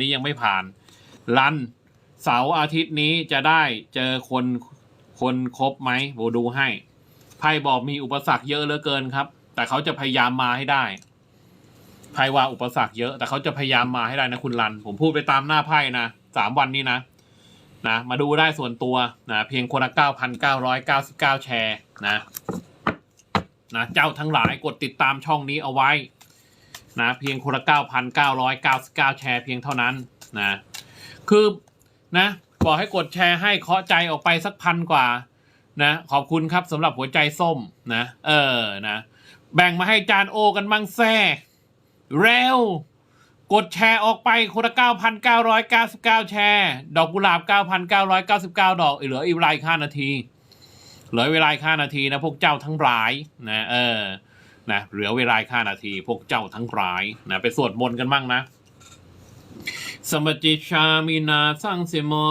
นี้ยังไม่ผ่าน รันเสาร์อาทิตย์นี้จะได้เจอคนคนครบไหมโบดูให้ไพ่บอกมีอุปสรรคเยอะเหลือเกินครับ แต่เขาจะพยายามมาให้ได้ไพ่ว่าอุปสรรคเยอะ แต่เขาจะพยายามมาให้ได้นะคุณรัน ผมพูดไปตามหน้าไพ่นะสามวันนี้นะนะมาดูได้ส่วนตัวนะเพียงคนละเก้าพันเก้าร้อยเก้าสิบเก้าแชร์นะนะเจ้าทั้งหลายกดติดตามช่องนี้เอาไว้ นะเพียงคนละ 9,999 แชร์เพียงเท่านั้นนะคือนะบอกให้กดแชร์ให้เคาะใจออกไปสักพันกว่านะขอบคุณครับสำหรับหัวใจส้มนะ เออนะแบ่งมาให้จานโอกันบ้างแซ่เร็ว กดแชร์ออกไปคนละ 9,999 แชร์ ดอกกุหลาบ 9,999 ดอกเหลืออีกเวลาอีก5นาที เหลือเวลาอีก5นาทีนะพวกเจ้าทั้งหลายนะเออ นะเหลือเวลาค่านาทีพวกเจ้าทั้งร้ายนะไปสวดมนต์กันบ้างนะสมจิชามินาสร้างเสโอ